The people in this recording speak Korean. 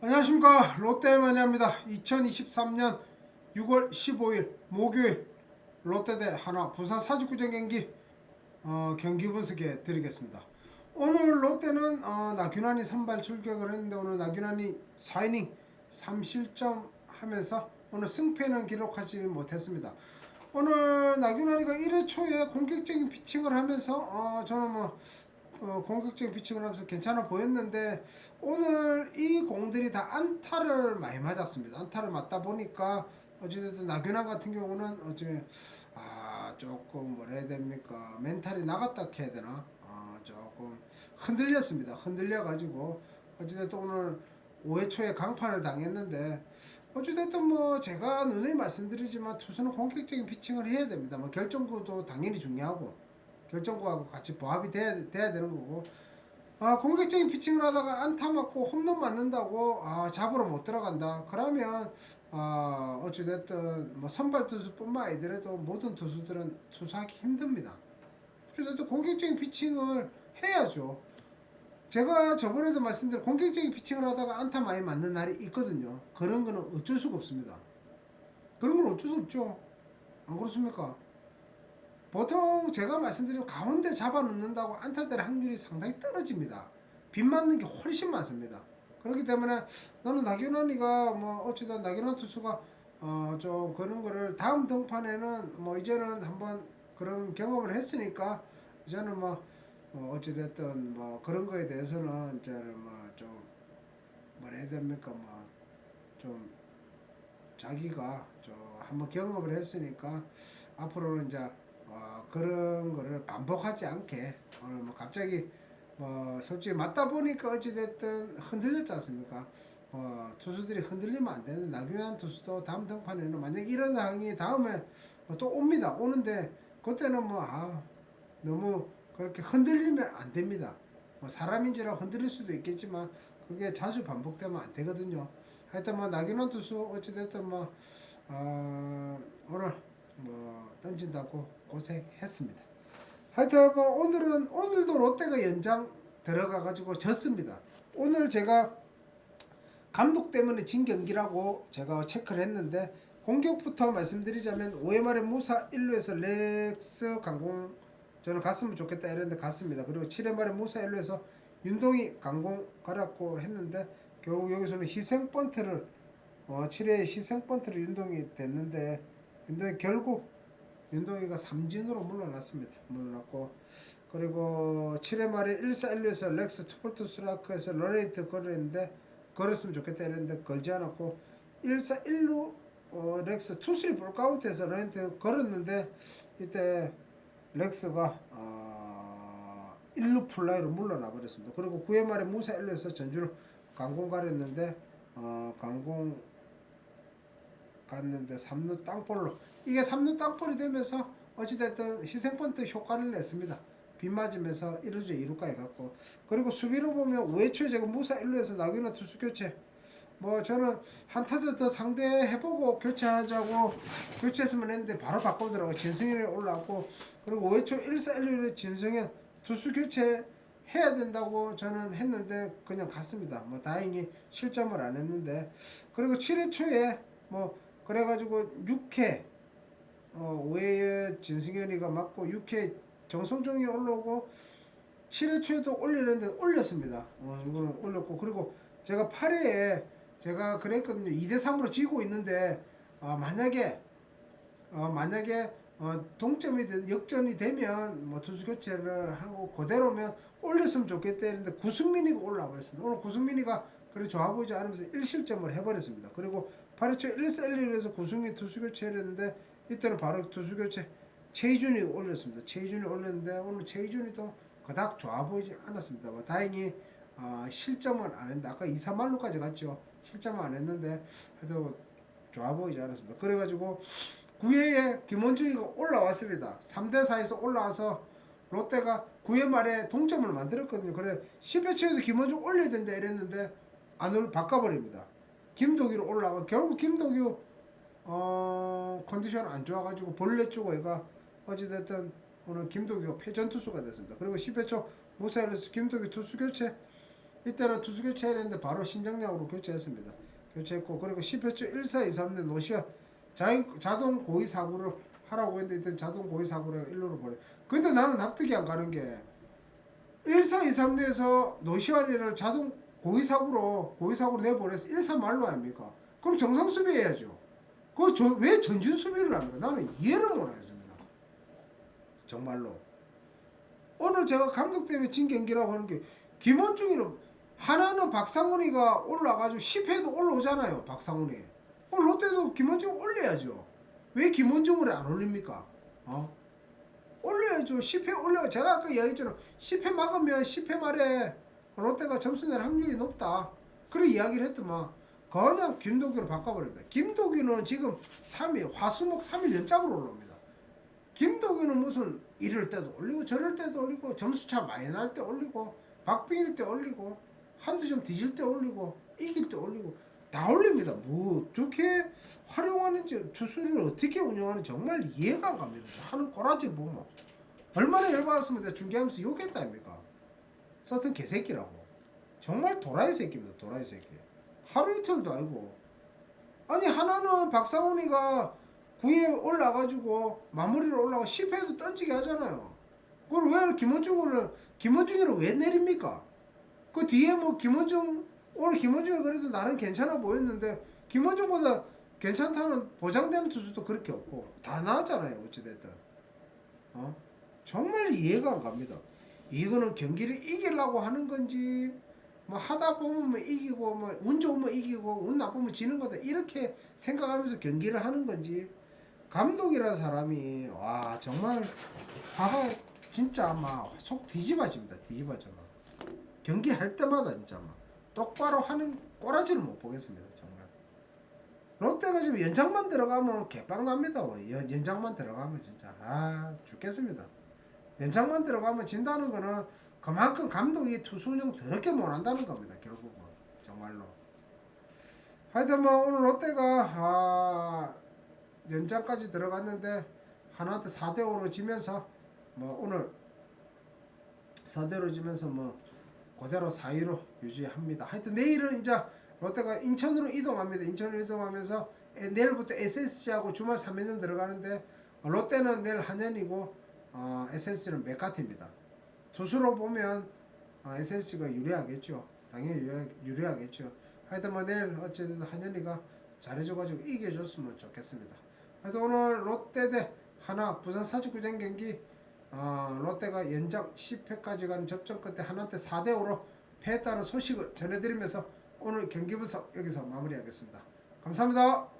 안녕하십니까. 롯데마니아입니다 2023년 6월 15일 목요일 롯데 대 하나 부산 사직구장 경기 어, 경기 분석해 드리겠습니다. 오늘 롯데는 어, 나균환이 선발 출격을 했는데 오늘 나균환이 4이닝 3실점 하면서 오늘 승패는 기록하지 못했습니다. 오늘 나균환이가 1회 초에 공격적인 피칭을 하면서 어, 저는 뭐 어, 공격적인 피칭을 하면서 괜찮아 보였는데 오늘 이 다 안타를 많이 맞았습니다. 안타를 맞다 보니까 어찌됐든 나균환 같은 경우는 어째 아 조금 뭐라 해야 됩니까 멘탈이 나갔다 해야 되나 아 조금 흔들렸습니다. 흔들려 가지고 어찌됐든 오늘 5회 초에 강판을 당했는데 어찌됐든 뭐 제가 누누이 말씀드리지만 투수는 공격적인 피칭을 해야 됩니다. 뭐 결정구도 당연히 중요하고 결정구하고 같이 보합이 돼야, 돼야 되는 거고 아 공격적인 피칭을 하다가 안타 맞고 홈런 맞는다고? 아 잡으러 못 들어간다. 그러면 아 어찌됐든 뭐 선발 투수뿐만 아니더라도 모든 투수들은 투수하기 힘듭니다. 어찌됐든 공격적인 피칭을 해야죠. 제가 저번에도 말씀드린 공격적인 피칭을 하다가 안타 많이 맞는 날이 있거든요. 그런 거는 어쩔 수가 없습니다. 그런 건 어쩔 수 없죠. 안 그렇습니까 보통 제가 말씀드린 가운데 잡아 넣는다고 안타 될 확률이 상당히 떨어집니다. 빗 맞는 게 훨씬 많습니다. 그렇기 때문에 너는 나균환이가 뭐 어찌든 나균환 투수가 어좀 그런 거를 다음 등판에는 뭐 이제는 한번 그런 경험을 했으니까 이제는 뭐, 뭐 어찌됐든 뭐 그런 거에 대해서는 이제는 뭐좀 뭐라 해야 됩니까 뭐 좀 자기가 좀 한번 경험을 했으니까 앞으로는 이제 어, 그런 거를 반복하지 않게 오늘 뭐 갑자기 뭐 솔직히 맞다 보니까 어찌됐든 흔들렸지 않습니까? 어, 투수들이 흔들리면 안 되는데 나균환 투수도 다음 등판에는 만약 이런 상황이 다음에 뭐또 옵니다. 오는데 그때는 뭐 아, 너무 그렇게 흔들리면 안 됩니다. 뭐 사람인지라 흔들릴 수도 있겠지만 그게 자주 반복되면 안 되거든요. 하여튼 뭐 나균환 투수 어찌됐든 뭐 어, 오늘 뭐 던진다고 고생했습니다. 하여튼 뭐 오늘은 오늘도 롯데가 연장 들어가 가지고 졌습니다. 오늘 제가 감독 때문에 진 경기라고 제가 체크를 했는데 공격부터 말씀드리자면 5회 말에 무사 1루에서 렉스 강공 저는 갔으면 좋겠다 이랬는데 갔습니다. 그리고 7회 말에 무사 1루에서 윤동이 강공 가라고 했는데 결국 여기서는 희생 번트를 어 7회 희생 번트를 윤동이 됐는데 윤동이 결국 윤동이가 삼진으로 물러났습니다. 물러났고 그리고 7회 말에 1사 1루에서 렉스 투볼트 스트라이크에서 러레이트 걸었는데 걸었으면 좋겠다 이랬는데 걸지 않았고 1사 1루 어, 렉스 투스리 볼 카운트에서 러레이트 걸었는데 이때 렉스가 어, 1루 플라이로 물러나 버렸습니다. 그리고 9회 말에 무사 1루에서 전주를 강공 가렸는데 어, 강공 갔는데 3루 땅볼로. 이게 3루 땅볼이 되면서 어찌됐든 희생번트 효과를 냈습니다. 빗 맞으면서 1루째 2루까지 갔고. 그리고 수비로 보면 5회 초에 제가 무사 1루에서 나균아 투수 교체. 뭐 저는 한 타자 더 상대해보고 교체하자고 교체했으면 했는데 바로 바꾸더라고. 진승현이 올라왔고. 그리고 5회 초 1사 1루에 진승현 투수 교체 해야 된다고 저는 했는데 그냥 갔습니다. 뭐 다행히 실점을 안 했는데. 그리고 7회 초에 뭐 그래가지고 6회 어 5회에 진승현이가 맞고 6회 정성종이 올라오고 7회 초에도 올리는데 올렸습니다. 어 이거는 올렸고 그리고 제가 8회에 제가 그랬거든요. 2대 3으로 지고 있는데 어 만약에 어 만약에 어 동점이 되, 역전이 되면 뭐 투수 교체를 하고 그대로면 올렸으면 좋겠다 했는데 구승민이가 올라와 버렸습니다. 오늘 구승민이가 그래 좋아 보이지 않으면서 1실점을 해버렸습니다. 그리고 8회 초 1사 1루에서 구승민 투수 교체를 했는데 이때는 바로 투수 교체 최희준이 올렸습니다. 최희준이 올렸는데 오늘 최희준이 또 그닥 좋아 보이지 않았습니다. 뭐 다행히 어, 실점은 안 했는데 아까 2, 3말로까지 갔죠. 실점은 안 했는데 그래도 좋아 보이지 않았습니다. 그래가지고 9회에 김원중이가 올라왔습니다. 3대 4에서 올라와서 롯데가 9회 말에 동점을 만들었거든요. 그래 10회 초에도 김원중 올려야 된다 이랬는데 안을 바꿔버립니다. 김도규로 올라가 결국 김도규 어 컨디션 안 좋아가지고 벌레 쪽고 얘가 어찌됐든 오늘 김도규가 패전 투수가 됐습니다. 그리고 10회 초 무사일에서 김도규 투수 교체 이때는 투수 교체해야 되는데 바로 신정량으로 교체했습니다. 교체했고 그리고 10회 초 1, 4, 2, 3대 노시아 자, 자동 고의 사고를 하라고 했는데 이때 자동 고의 사고를 1루로 보내. 근데 나는 납득이 안 가는 게 1, 4, 2, 3대에서 노시아리를 자동 고의 사고로 고의 사고로 내보내서 1, 3 말로 아닙니까? 그럼 정상 수비해야죠. 그왜 전진 수비를 합니까? 나는 이해를 못하겠습니다. 정말로. 오늘 제가 감독 때문에 진 경기라고 하는 게 김원중이는 하나는 박상훈이가 올라가지고 10회도 올라오잖아요. 박상훈이. 오늘 롯데도 김원중 올려야죠. 왜 김원중을 안 올립니까? 어? 올려야죠. 10회 올려. 제가 아까 이야기했잖아요. 10회 막으면 10회 말에 롯데가 점수 낼 확률이 높다. 그런 이야기를 했더만 그냥 김도규로 바꿔버립니다. 김도규는 지금 3일 화수목 3일 연장으로 올라옵니다. 김도규는 무슨 이럴 때도 올리고 저럴 때도 올리고 점수차 많이 날 때 올리고 박빙일 때 올리고 한두 점 뒤질 때 올리고 이길 때 올리고 다 올립니다. 뭐 어떻게 활용하는지 투수를 어떻게 운영하는지 정말 이해가 안 갑니다. 하는 꼬라지 보면 얼마나 열받았으면 내가 중계하면서 욕했다 아닙니까? 서튼 개새끼라고 정말 도라이 새끼입니다. 도라이 새끼 하루 이틀도 아니고 아니 하나는 박상훈이가 9회 올라가지고 마무리로 올라가 10회도 던지게 하잖아요. 그걸 왜 김원중을 김원중이를 왜 내립니까? 그 뒤에 뭐 김원중 오늘 김원중이 그래도 나는 괜찮아 보였는데 김원중보다 괜찮다는 보장되는 투수도 그렇게 없고 다 나왔잖아요 어찌됐든 어 정말 이해가 안 갑니다 이거는 경기를 이기려고 하는 건지 뭐 하다 보면 뭐 이기고 뭐 운 좋으면 이기고 운 나쁘면 지는 거다. 이렇게 생각하면서 경기를 하는 건지. 감독이라는 사람이 와 정말 화가 진짜 막 속 뒤집어집니다 뒤집어져 막. 경기 할 때마다 진짜 막 똑바로 하는 꼬라지를 못 보겠습니다 정말. 롯데가 지금 연장만 들어가면 개빵 납니다. 뭐. 연, 연장만 들어가면 진짜. 아 죽겠습니다 연장만 들어가면 진다는 거는 그만큼 감독이 투수 운영 더럽게 못한다는 겁니다 결국은 정말로 하여튼 뭐 오늘 롯데가 아 연장까지 들어갔는데 하나한테 4대 5로 지면서 뭐 오늘 4대 5로 지면서 뭐 그대로 4위로 유지합니다. 하여튼 내일은 이제 롯데가 인천으로 이동합니다. 인천으로 이동하면서 에- 내일부터 SSG하고 주말 3연전 들어가는데 어, 롯데는 내일 한연이고 어, SSG는 메카트입니다. 투수로 보면 어, SSG가 유리하겠죠. 당연히 유리, 유리하 겠죠. 하여튼 뭐 내일 어쨌든 한연이가 잘해줘가지고 이겨줬으면 좋겠습니다. 하여튼 오늘 롯데 대 하나 부산 사직구장 경기 어, 롯데가 연장 10회까지 가는 접전 끝에 하나한테 4대 5로 패했다는 소식을 전해드리면서 오늘 경기 분석 여기서 마무리하겠습니다. 감사합니다.